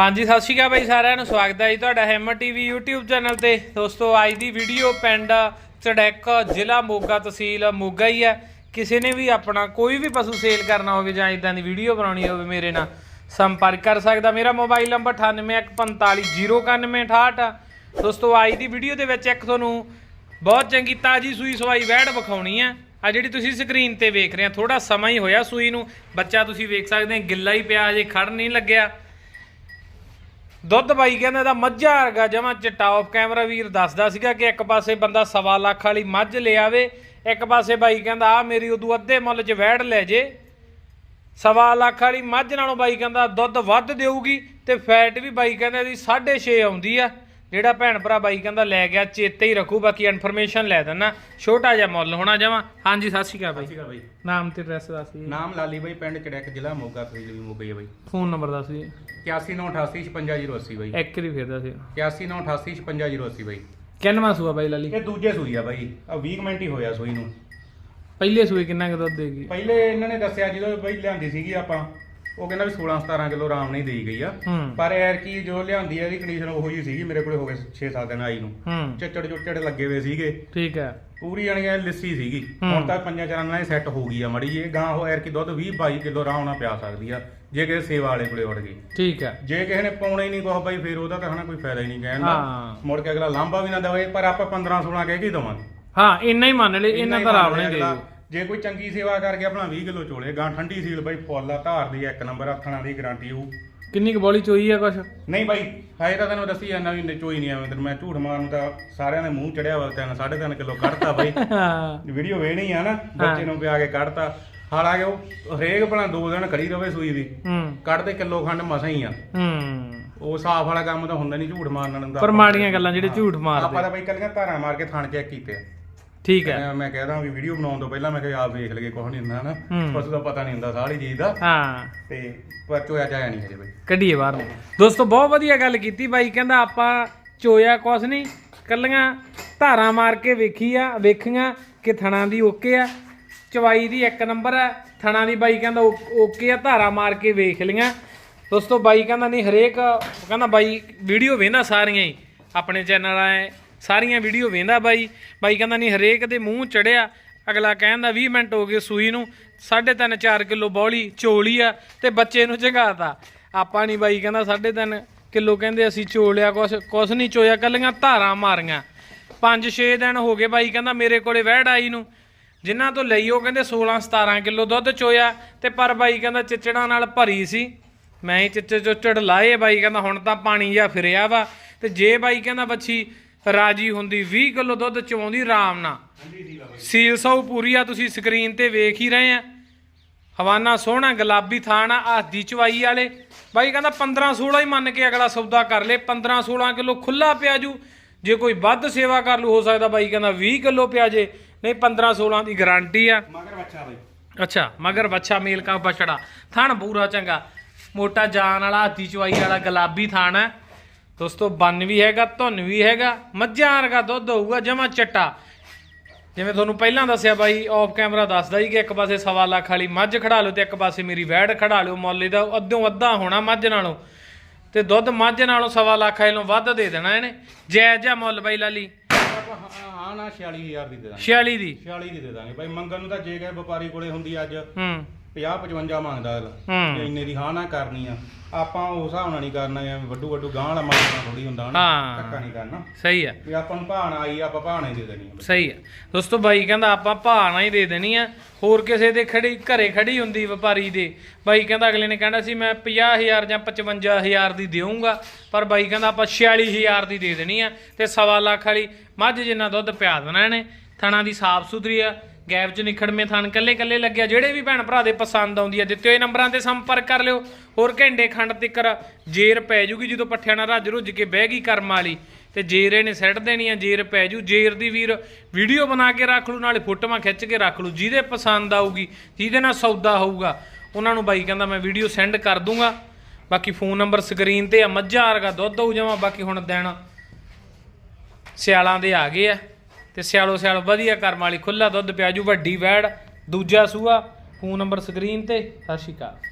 ਹਾਂਜੀ, ਸਤਿ ਸ਼੍ਰੀ ਅਕਾਲ ਬਾਈ ਸਾਰਿਆਂ ਨੂੰ, ਸਵਾਗਤ ਹੈ ਜੀ ਤੁਹਾਡਾ ਹੈਮਰ ਟੀਵੀ YouTube ਚੈਨਲ ਤੇ। ਦੋਸਤੋ, ਅੱਜ ਦੀ ਵੀਡੀਓ ਪਿੰਡ ਚੜੈਕ ਜ਼ਿਲ੍ਹਾ ਮੋਗਾ ਤਹਿਸੀਲ ਮੋਗਾ ਹੀ ਹੈ। ਕਿਸੇ ਨੇ ਵੀ ਆਪਣਾ ਕੋਈ ਵੀ ਪਸ਼ੂ ਸੇਲ ਕਰਨਾ ਹੋਵੇ ਜਾਂ ਇਦਾਂ ਦੀ ਵੀਡੀਓ ਬਣਾਉਣੀ ਹੋਵੇ ਮੇਰੇ ਨਾਲ, ਸੰਪਰਕ ਕਰ ਸਕਦਾ। ਮੇਰਾ ਮੋਬਾਈਲ ਨੰਬਰ 9814509168 ਆ। ਦੋਸਤੋ, ਅੱਜ ਦੀ ਵੀਡੀਓ ਦੇ ਵਿੱਚ ਇੱਕ ਤੁਹਾਨੂੰ ਬਹੁਤ ਚੰਗੀ ਤਾਜੀ ਸੂਈ ਸਵਾਈ ਵੈੜ ਵਿਖਾਉਣੀ ਹੈ। ਆ ਜਿਹੜੀ ਤੁਸੀਂ ਸਕਰੀਨ ਤੇ ਵੇਖ ਰਹੇ ਆ ਥੋੜਾ ਸਮਾਂ ਹੀ ਹੋਇਆ ਸੂਈ ਨੂੰ। ਬੱਚਾ ਤੁਸੀਂ ਵੇਖ ਸਕਦੇ ਗਿੱਲਾ ਹੀ ਪਿਆ, ਹਜੇ ਖੜ ਨਹੀਂ ਲੱਗਿਆ। ਦੁੱਧ ਬਾਈ ਕਹਿੰਦਾ ਇਹਦਾ ਮੱਝਾ ਵਰਗਾ ਜਮਾ ਚਿੱਟਾ। ਆਫ ਕੈਮਰਾ ਵੀਰ ਦੱਸਦਾ ਸੀਗਾ ਕਿ ਇੱਕ ਪਾਸੇ ਬੰਦਾ ਸਵਾ ਲੱਖ ਵਾਲੀ ਮੱਝ ਲਿਆਵੇ ਇੱਕ ਪਾਸੇ ਬਾਈ ਕਹਿੰਦਾ ਆ ਮੇਰੀ ਉਦੋਂ ਅੱਧੇ ਮੁੱਲ 'ਚ ਵੈੜ ਲੈ ਜੇ। ਸਵਾ ਲੱਖ ਵਾਲੀ ਮੱਝ ਨਾਲੋਂ ਬਾਈ ਕਹਿੰਦਾ ਦੁੱਧ ਵੱਧ ਦੇਊਗੀ ਤੇ ਫੈਟ ਵੀ ਬਾਈ ਕਹਿੰਦਾ ਇਹਦੀ 6.5 ਆਉਂਦੀ ਆ। ਜਿਹੜਾ ਭੈਣ ਭਰਾ ਬਾਈ ਕਹਿੰਦਾ ਲੈ ਗਿਆ ਚੇਤੇ ਹੀ ਰੱਖੂ ਬਾਕੀ ਇਨਫੋਰਮੇਸ਼ਨ ਲੈ ਦੇਣਾ ਛੋਟਾ ਜਿਹਾ ਮੁੱਲ ਹੋਣਾ ਜਮਾ। ਹਾਂਜੀ ਸਤਿ ਸ਼੍ਰੀ ਅਕਾਲ ਬਾਈ। ਨਾਮ ਤੇ ਐਡਰੈਸ ਦੱਸ ਜੀ। ਨਾਮ ਲਾਲੀ ਬਾਈ ਪਿੰਡ ਚੜੈਕ ਜ਼ਿਲ੍ਹਾ ਮੋਗਾ ਤਹਿਸੀਲ ਵੀ ਮੋਗਾ ਹੀ ਆ ਬਾਈ। ਫੋਨ ਨੰਬਰ ਦੱਸ ਜੀ। 8198855080 ਬਾਈ। ਇੱਕ ਵਾਰੀ ਫੇਰ ਦੱਸ ਜੀ। 8198855080 ਬਾਈ। ਕਿੰਨਵਾਂ ਸੂਆ ਬਾਈ ਲਾਲੀ? ਇਹ ਦੂਜੇ ਸੂਈ ਆ ਬਾਈ। ਆ 20 ਮਿੰਟ ਹੀ ਹੋਇਆ ਸੂਈ ਨੂੰ। ਪਹਿਲੇ ਸੂਏ ਕਿੰਨਾ ਕੁ ਦੁੱਧ ਦੇਗੀ ਪਹਿਲੇ ਇਹਨਾਂ ਨੇ ਦੱਸਿਆ ਜਦੋਂ ਬਾਈ ਲਿਆਂਦੀ ਸੀਗੀ ਆਪਾਂ। ਉਹ ਕਹਿੰਦਾ ਵੀ 16 17 ਕਿਲੋ ਆਰਾਮ ਨਹੀਂ ਦੇਈ ਗਈ ਆ। ਹੂੰ। ਪਰ ਐਰ ਕੀ ਜੋ ਲਿਆਂਦੀ ਆ ਇਹਦੀ ਕੰਡੀਸ਼ਨ ਉਹੋ ਜਿਹੀ ਸੀਗੀ ਮੇਰੇ ਕੋਲੇ ਹੋ ਗਏ 6-7 ਦਿਨ ਆਈ ਨੂੰ। ਹੂੰ। ਚੱਚੜ ਚੁੱਚੜ ਲੱਗੇ ਹੋਏ ਸੀਗੇ। ਠੀਕ ਹੈ ਪੂਰੀ ਜਾਣੀ ਇਹ ਲਿੱਸੀ ਸੀਗੀ। ਹੂੰ। ਹੁਣ ਤਾਂ ਪੰਜਾਂ ਚਾਰਾਂ ਨਾਲ ਸੈੱਟ ਹੋ ਗਈ ਆ ਮੜੀ ਇਹ ਗਾਂ ਹੋ ਐਰ ਕੀ ਦੁੱਧ 20 22 ਕਿਲੋ ਆਰਾਮ ਨਾਲ ਪਿਆ ਸਕਦੀ ਆ ਜੇ ਕਿਸੇ ਸੇਵਾ ਵਾਲੇ ਕੋਲੇ ਉੱਡ ਗਈ। ਠੀਕ ਹੈ ਜੇ ਕਿਸੇ ਨੇ ਪਾਉਣਾ ਹੀ ਨਹੀਂ ਕੁਛ ਬਾਈ ਫਿਰ ਉਹਦਾ ਤਾਂ ਹਨਾ ਕੋਈ ਫਾਇਦਾ ਹੀ ਨਹੀਂ ਕਹਿਣ ਦਾ। ਹਾਂ। ਮੁੜ ਕੇ ਅਗਲਾ ਲਾਂਭਾ ਵੀ ਨਾ ਦੇਵੇ ਪਰ ਆਪਾਂ 15 16 ਕਹਿ ਕੇ ਹੀ ਦਵਾਂਗੇ। ਹਾਂ ਇੰਨਾ ਹੀ ਮੰਨ ਲੈ ਇੰਨਾ ਤਾਂ ਰਾਵ ਮੰਨ ਨਹੀਂ ਲਿਆ ਦੇ। ਜੇ ਕੋਈ ਚੰਗੀ ਸੇਵਾ ਕਰਕੇ ਆਪਣਾ 20 ਕਿਲੋ ਚੋਲੇ ਗਾਂ ਠੰਡੀ ਸੀਲ ਬਾਈ ਫੁੱਲ ਆ ਧਾਰ ਦੀ ਇੱਕ ਨੰਬਰ ਹੱਥਾਂ ਦੀ ਗਾਰੰਟੀ ਹੋਊ। ਕਿੰਨੀ ਕੁ ਬੋਲੀ ਚੋਈ ਆ ਕੁਛ? ਨਹੀਂ ਬਾਈ ਹਾਏ ਤਾਂ ਤੈਨੂੰ ਦੱਸੀ ਜਾਂਦਾ ਵੀ ਚੋਈ ਨਹੀਂ ਆਵੇਂ ਤੈਨੂੰ ਮੈਂ ਝੂਠ ਮਾਰਨ ਦਾ ਸਾਰਿਆਂ ਦੇ ਮੂੰਹ ਚੜਿਆ ਵਾ ਤਿੰਨ ਸਾਢੇ ਤਿੰਨ ਕਿਲੋ ਕੱਢਤਾ ਬਾਈ। ਹਾਂ। ਵੀਡੀਓ ਵੇਣੀ ਆ ਨਾ ਬੱਚੇ ਨੂੰ ਪਿਆ ਕੇ ਕੱਢਤਾ। ਹਾਲਾਂਕਿ ਉਹ ਹਰੇਕ ਭਲਾ ਦੋ ਦਿਨ ਖੜੀ ਰਵੇ ਸੂਈ ਦੀ। ਹੂੰ। ਕੱਢਦੇ ਕਿਲੋ ਖੰਡ ਮਸਾਂ ਹੀ ਆ। ਹੂੰ। ਉਹ ਸਾਫ਼ ਵਾਲਾ ਕੰਮ ਤਾਂ ਹੁੰਦਾ ਨਹੀਂ ਝੂਠ ਮਾਰਨ ਦਾ ਪਰ ਮਾੜੀਆਂ ਗੱਲਾਂ ਜਿਹੜੇ ਝੂਠ ਆਪਾਂ ਮਾਰਦੇ ਤਾਂ ਬਾਈ ਕੱਲੀਆਂ ਧਾਰਾਂ ਮਾਰ ਕੇ ਥਣ ਚੈੱਕ ਕੀਤੇ ਆ। ਠੀਕ ਹੈ। ਮੈਂ- ਮੈਂ ਕਹਿਦਾ ਵੀ ਵੀਡੀਓ ਬਣਾਉਣ ਤੋਂ ਪਹਿਲਾਂ ਮੈਂ ਕਿਹਾ ਆਪ ਵੇਖ ਲਈਏ ਕੁਝ ਨਹੀਂ ਹੁੰਦਾ ਨਾ ਹੂੰ। ਪਸ਼ੂ ਦਾ ਪਤਾ ਨਹੀਂ ਹੁੰਦਾ ਸਾਰੀ ਚੀਜ਼ ਦਾ। ਹਾਂ। ਤੇ ਪਰ ਚੋਇਆ ਜਾਇਆ ਨਹੀਂ ਹਜੇ ਬਾਈ। ਕੱਢੀਏ ਬਾਹਰ ਨੂੰ। ਦੋਸਤੋ ਬਹੁਤ ਵਧੀਆ ਗੱਲ ਕੀਤੀ ਬਾਈ ਕਹਿੰਦਾ ਆਪਾਂ ਚੋਇਆ ਕੁਛ ਨਹੀਂ ਕੱਲੀਆਂ ਧਾਰਾਂ ਮਾਰ ਕੇ ਵੇਖੀ ਆ ਵੇਖੀਆਂ ਕਿ ਥਣਾ ਦੀ ਓਕੇ ਆ। ਚਵਾਈ ਦੀ ਇੱਕ ਨੰਬਰ ਆ ਥਣਾ ਦੀ ਬਾਈ ਕਹਿੰਦਾ ਓ- ਓਕੇ ਆ ਧਾਰਾਂ ਮਾਰ ਕੇ ਵੇਖ ਲੀਆਂ ਦੋਸਤੋ ਬਾਈ ਕਹਿੰਦਾ ਨਹੀਂ ਹਰੇਕ ਕਹਿੰਦਾ ਬਾਈ ਵੀਡੀਓ ਵੇਂਦਾ ਸਾਰੀਆਂ ਹੀ ਆਪਣੇ ਚੈਨਲ ਆਏ ਸਾਰੀਆਂ ਵੀਡੀਓ ਵੇਂਦਾ ਬਾਈ। ਬਾਈ ਕਹਿੰਦਾ ਨਹੀਂ, ਹਰੇਕ ਦੇ ਮੂੰਹ ਚੜਿਆ। ਅਗਲਾ ਕਹਿੰਦਾ 20 ਮਿੰਟ ਹੋ ਗਏ ਸੂਈ ਨੂੰ। 3.5 4 ਕਿਲੋ ਬੌਲੀ, ਚੋਲੀ ਆ ਤੇ ਬੱਚੇ ਨੂੰ ਜਗਾਤਾ। ਆਪਾਂ ਨਹੀਂ ਬਾਈ ਕਹਿੰਦਾ 3.5 ਕਿਲੋ ਕਹਿੰਦੇ ਅਸੀਂ ਚੋਲਿਆ, ਕੁਛ ਕੁਛ ਨਹੀਂ ਚੋਇਆ, ਕੱਲੀਆਂ ਧਾਰਾਂ ਮਾਰੀਆਂ। 5-6 ਦਿਨ ਹੋ ਗਏ ਬਾਈ ਕਹਿੰਦਾ ਮੇਰੇ ਕੋਲੇ ਵਹਿੜ ਆਈ ਨੂੰ। ਜਿਨ੍ਹਾਂ ਤੋਂ ਲਈ ਉਹ ਕਹਿੰਦੇ 16-17 ਕਿਲੋ ਦੁੱਧ ਚੋਇਆ ਤੇ ਪਰ ਬਾਈ ਕਹਿੰਦਾ ਚਿਚੜਾਂ ਨਾਲ ਭਰੀ ਸੀ। ਮੈਂ ਹੀ ਚਿੱਚੇ ਚੁੱਚੜ ਲਾਏ, ਬਾਈ ਕਹਿੰਦਾ ਹੁਣ ਤਾਂ ਪਾਣੀ ਜਿਹਾ ਫਿਰਿਆ ਵਾ। ਤੇ ਜੇ ਬਾਈ ਕਹਿੰਦਾ ਬੱਚੀ ਰਾਜੀ ਹੁੰਦੀ 20 ਕਿਲੋ ਦੁੱਧ ਚਵਾਉਂਦੀ ਆਰਾਮ ਨਾਲ। ਸੀਲ ਸੌ ਪੂਰੀ ਆ ਤੁਸੀਂ ਸਕਰੀਨ ਤੇ ਵੇਖ ਹੀ ਰਹੇ ਆ। ਹਵਾਨਾ ਸੋਹਣਾ ਗੁਲਾਬੀ ਥਾਣ ਆ ਆਦੀ ਚਵਾਈ ਵਾਲੇ। ਬਾਈ ਕਹਿੰਦਾ 15 16 ਹੀ ਮੰਨ ਕੇ ਅਗਲਾ ਸੌਦਾ ਕਰ ਲੇ 15 16 ਕਿਲੋ ਖੁੱਲਾ ਪਿਆ ਜੂ। ਜੇ ਕੋਈ ਵੱਧ ਸੇਵਾ ਕਰ ਲੂ ਹੋ ਸਕਦਾ ਬਾਈ ਕਹਿੰਦਾ 20 ਕਿਲੋ ਪਿਆ ਜੇ ਨਹੀਂ 15 16 ਦੀ ਗਾਰੰਟੀ ਆ। ਮਗਰ ਬੱਚਾ ਬਾਈ। ਅੱਛਾ ਮਗਰ ਬੱਚਾ ਮੇਲ ਕਾ ਬਛੜਾ ਥਣ ਪੂਰਾ ਚੰਗਾ। ਮੋਟਾ ਜਾਨ ਵਾਲਾ ਹਾਥੀ ਚਵਾਈ ਵਾਲਾ ਗੁਲਾਬੀ ਥਣ ਹੈ ਦੋਸਤੋ, ਬੰਨ ਵੀ ਹੈਗਾ, ਧੁੰਨ ਵੀ ਹੈਗਾ, ਮੱਝਾਂ ਵਰਗਾ ਦੁੱਧ ਹੋਊਗਾ, ਜਮਾ ਚਟਾ। ਜਿਵੇਂ ਤੁਹਾਨੂੰ ਪਹਿਲਾਂ ਦੱਸਿਆ ਬਾਈ ਆਫ ਕੈਮਰਾ ਦੱਸਦਾ ਹੀ ਕਿ ਇੱਕ ਪਾਸੇ ਸਵਾ ਲੱਖ ਵਾਲੀ ਮੱਝ ਖੜਾ ਲਓ ਤੇ ਇੱਕ ਪਾਸੇ ਮੇਰੀ ਵੈੜ ਖੜਾ ਲਿਓ, ਮੁੱਲ ਇਹਦਾ ਅੱਧੋਂ ਅੱਧਾ ਹੋਣਾ ਮੱਝ ਨਾਲੋਂ। ਤੇ ਦੁੱਧ ਮੱਝ ਨਾਲੋਂ ਸਵਾ ਲੱਖ ਵਾਲੇ ਨੂੰ ਵੱਧ ਦੇ ਦੇਣਾ ਇਹਨੇ। ਜਾਇਜ਼ ਜਿਹਾ ਮੁੱਲ ਬਾਈ ਲਾਲੀ। ਹਾਂ ਨਾ 46000 ਦੀ ਦੇ ਦਾਂਗੇ। 46 ਦੀ? 46 ਦੀ ਦੇ ਦਾਂਗੇ। ਬਾਈ ਮੰਗਣ ਨੂੰ ਤਾਂ ਜੇ ਗਏ ਵਪਾਰੀ ਕੋਲੇ ਹੁੰਦੀ ਅੱਜ ਹੂੰ। 50 55 ਮੰਗਦਾ ਅਗਲਾ। ਹੂੰ। ਜੇ ਇੰਨੇ ਦੀ ਹਾਂ ਨਾ ਕਰਨੀ ਆ ਆਪਾਂ ਉਸ ਹਿਸਾਬ ਨਾਲ ਨਹੀਂ ਕਰਨਾ ਐਵੇਂ ਵੱਡੂ ਵੱਡੂ ਗਾਂ ਵਾਲਾ ਮੰਗਣਾ ਥੋੜੀ ਹੁੰਦਾ ਹਨਾ ਹਾਂ। ਧੱਕਾ ਨਹੀਂ ਕਰਨਾ। ਸਹੀ ਆ। ਵੀ ਆਪਾਂ ਨੂੰ ਭਾਣ ਆਈ ਆਪਾਂ ਭਾਣਾ ਦੇ ਦੇਣੀ ਆ। ਸਹੀ ਹੈ ਦੋਸਤੋ ਬਾਈ ਕਹਿੰਦਾ ਆਪਾਂ ਭਾਣਾ ਹੀ ਦੇ ਦੇਣੀ ਆ। ਹੋਰ ਕਿਸੇ ਦੇ ਖੜੀ ਘਰੇ ਖੜੀ ਹੁੰਦੀ ਵਪਾਰੀ ਦੇ। ਬਾਈ ਕਹਿੰਦਾ ਅਗਲੇ ਨੇ ਕਹਿੰਦਾ ਸੀ ਮੈਂ 50000 ਜਾਂ 55000 ਦੀ ਦੇਵਾਂਗਾ ਪਰ ਬਾਈ ਕਹਿੰਦਾ ਆਪਾਂ 46000 ਦੀ ਦੇ ਦੇਣੀ ਆ। ਤੇ ਸਵਾ ਲੱਖ ਵਾਲੀ ਮੱਝ ਜਿੰਨਾ ਦੁੱਧ ਪਿਆ ਦੇਣਾ ਇਹਨੇ। ਥਣਾ ਦੀ ਸਾਫ਼ ਸੁਥਰੀ ਆ, ਗੈਪ ਚ ਨਿਖੜਵੇਂ ਥਣ ਕੱਲੇ ਕੱਲੇ ਲੱਗਿਆ। ਜਿਹੜੇ ਵੀ ਭੈਣ ਭਰਾ ਦੇ ਪਸੰਦ ਆਉਂਦੀ ਆ, ਦਿੱਤੇ ਹੋਏ ਨੰਬਰਾਂ ਤੇ ਸੰਪਰਕ ਕਰ ਲਿਓ। ਹੋਰ ਘੰਟੇ ਖੰਡ ਤਿੱਕਰ ਜੇਰ ਪੈ ਜੂਗੀ ਜਦੋਂ ਪੱਠਿਆਂ ਨਾਲ ਰੱਜ ਰੁੱਜ ਕੇ ਬਹਿ ਗਈ ਕਰਮ ਵਾਲੀ। ਤੇ ਜੇਰ ਇਹਨੇ ਸੈੱਟ ਦੇਣੀ ਆ, ਜੇਰ ਪੈ ਜੂ। ਜੇਰ ਦੀ ਵੀਰ ਵੀਡੀਓ ਬਣਾ ਕੇ ਰੱਖ ਲੂ, ਨਾਲੇ ਫੋਟੋਆਂ ਖਿੱਚ ਕੇ ਰੱਖ ਲੂ। ਜਿਹਦੇ ਪਸੰਦ ਆਊਗੀ, ਜਿਹਦੇ ਨਾਲ ਸੌਦਾ ਹੋਊਗਾ, ਉਹਨਾਂ ਨੂੰ ਬਾਈ ਕਹਿੰਦਾ ਮੈਂ ਵੀਡੀਓ ਸੈਂਡ ਕਰ ਦੂੰਗਾ। ਬਾਕੀ ਫੋਨ ਨੰਬਰ ਸਕਰੀਨ ਤੇ ਆ, ਮੱਝਾਂ ਵਰਗਾ ਦੁੱਧ ਹੋਊ ਜਾਵਾਂ ਬਾਕੀ ਹੁਣ ਦੇਣਾ ਸਿਆਲਾਂ ਦੇ ਆ ਗਏ ਆ। ਤੇ ਸਿਆਲੋ ਸਿਆਲ ਵਧੀਆ ਕਰਮ ਵਾਲੀ ਖੁੱਲਾ ਦੁੱਧ ਪਿਆਜੂ, ਵੱਡੀ ਵੈੜ, ਦੂਜਾ ਸੂਆ, ਫੋਨ ਨੰਬਰ ਸਕਰੀਨ ਤੇ, ਸਤਿ ਸ਼੍ਰੀ ਅਕਾਲ।